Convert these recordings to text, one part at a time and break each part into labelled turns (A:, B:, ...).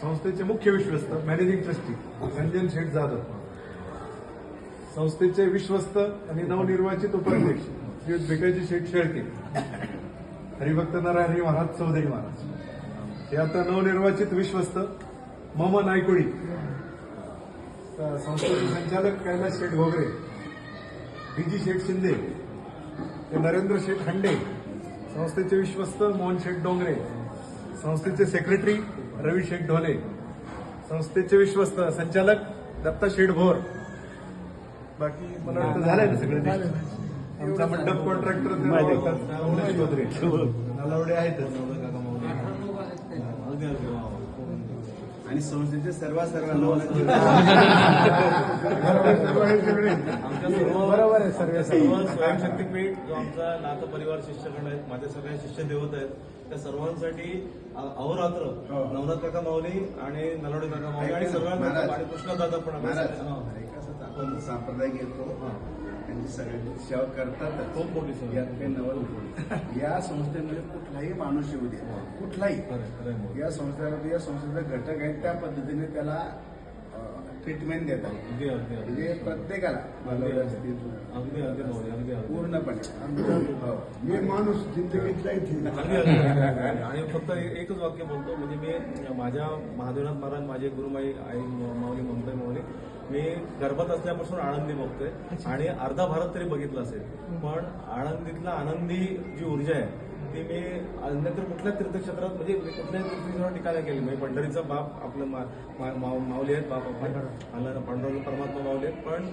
A: संस्थेचे मुख्य विश्वस्त मॅनेजिंग ट्रस्टी संजन शेठ जाधव. संस्थेचे विश्वस्त आणि नवनिर्वाचित उपाध्यक्ष श्री भिकाजी शेठ शेळके. हरिभक्त नारायण महाराज चौधरी महाराज. हे आता नवनिर्वाचित विश्वस्त मम नायकुडी. संस्थेचे संचालक कैलास शेठ घोगरे बीजी शेठ शिंदे नरेंद्र शेठ हंडे. संस्थेचे विश्वस्त मोहन शेठ डोंगरे. संस्थेचे सेक्रेटरी रवी शेठ ढोले संस्थेचे विश्वस्त संचालक दत्ता शेठ भोर बाकी मला वाटतं झालंय ना सगळे आमचा मंडप कॉन्ट्रॅक्टर नलावडे आहेतच
B: आणि संस्थेचे सर्व सर्व.
A: बरोबर आहे सर्व
C: सर्व. स्वयंशक्तीपीठ जो आमचा नाथ परिवार शिष्यगण आहेत माझे सगळे शिष्य देवत आहेत त्या सर्वांसाठी अहोरात्र
B: हो.
C: नवनाथ काका माऊली आणि नलवडे काका माऊली आणि सर्वांना. आणि कृष्णदादा पण आम्ही
B: महाराज सगळ्यांची सेवा
C: खूप मोठी सेवा.
B: यात काही नवल. या संस्थेमध्ये कुठलाही माणूस येऊ दे कुठलाही
C: खरंय मोदी.
B: या संस्थेमध्ये या संस्थेचा घटक आहे त्या पद्धतीने त्याला ट्रीटमेंट देतात.
C: अगदी अगदी अगदी.
B: म्हणजे प्रत्येकाला
C: अगदी अगदी. माऊली अगदी अगदी
B: पूर्णपणे. हो.
D: मी माणूस जिंदगीतला इथे
C: अगदी अगदी. आणि फक्त ए- एकच वाक्य बोलतो. म्हणजे मी माझ्या महादेवनाथ महाराज माझे गुरुमाई आई म- माऊली ममताई माऊली मी गर्भात असल्यापासून आनंदी बघतोय. आणि अर्धा भारत तरी बघितला असेल. पण आनंदीतला आनंदी जी ऊर्जा आहे ती मी अन्यत्र कुठल्या तीर्थक्षेत्रात म्हणजे मी कुठल्याही तीर्थक्षेत्रावर टीका नाही केली म्हणजे पंढरीचा बाप आपलं मा- मा- माऊ- माऊली आहेत बाप आपण. पांडुरंग परमात्मा माऊली आहेत. पण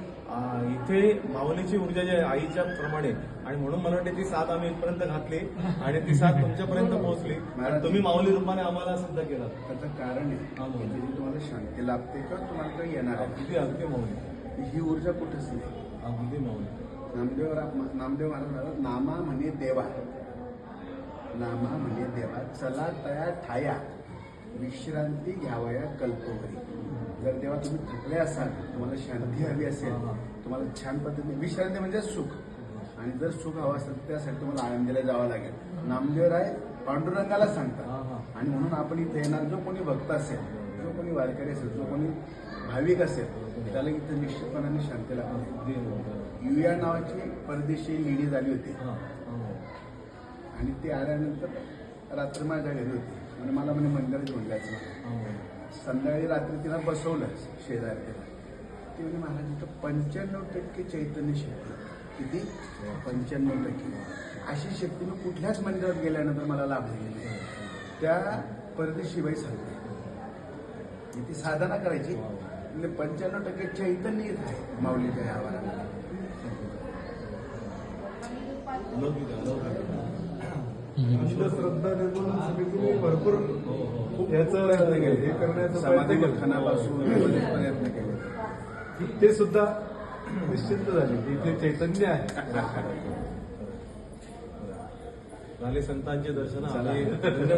C: इथे माऊलीची ऊर्जा जी आहे आईच्या प्रमाणे आणि म्हणून मला वाटते ती साथ आम्ही इथपर्यंत घातली आणि ती साथ तुमच्यापर्यंत पोहोचली. आणि तुम्ही माऊली रूपाने आम्हाला सिद्ध केलं.
B: त्याचं कारण आहे. की तुम्हाला शांती लाभते किंवा तुम्हाला काही येणार आहे?
C: अगदी अगदी माऊली.
B: ही ऊर्जा कुठेच नाही
C: अगदी माऊली.
B: नामदेव नामदेव महाराज नामा म्हणे देवा. नामा म्हणे देवा चला तया ठाया. विश्रांती घ्यावया कल्पोवरी. जर तेव्हा तुम्ही थकले असाल तुम्हाला शांती हवी असेल तुम्हाला छान पद्धतीने विश्रांती म्हणजे सुख. आणि जर सुख हवं असेल तर त्यासाठी तुम्हाला आनंदीला जावं लागेल. नामदेव राय पांडुरंगाला
C: हा,
B: सांगतात. आणि म्हणून आपण इथे येणार जो कोणी भक्त असेल जो कोणी वारकरी असेल जो कोणी भाविक असेल त्याला इथे निश्चितपणाने शांती लागते. युया नावाची परदेशी लेडी झाली होती. आणि ती आल्यानंतर रात्र माझ्या घरी होती. म्हणजे मला म्हणजे मंदिरात घेऊन जायचं.
C: हा.
B: संध्याकाळी रात्री तिला बसवलं शेजारी तिला ती म्हणजे महाराज इथं पंच्याण्णव टक्के चैतन्य शक्ती किती? पंच्याण्णव टक्के. अशी शक्ती मी कुठल्याच मंदिरात गेल्यानंतर मला लाभलेली नाही. त्या परदेशी बाई सांगते. ती साधना करायची. म्हणजे पंच्याण्णव टक्के चैतन्य इथं आहे माऊलीच्या या
C: अलौकिक आहे, अलौकिक आहे.
A: अंधश्रद्धा निर्मूलन समितीने भरपूर
C: हो, हो.
A: याचा हे करण्याचा प्रयत्न केला.
B: उत्थानापासून बरेच प्रयत्न केले.
A: ते सुद्धा निश्चिंत झाले. की इथे चैतन्य आहे.
C: झाले संतांचे दर्शन
B: चला.
C: आम्ही धन्य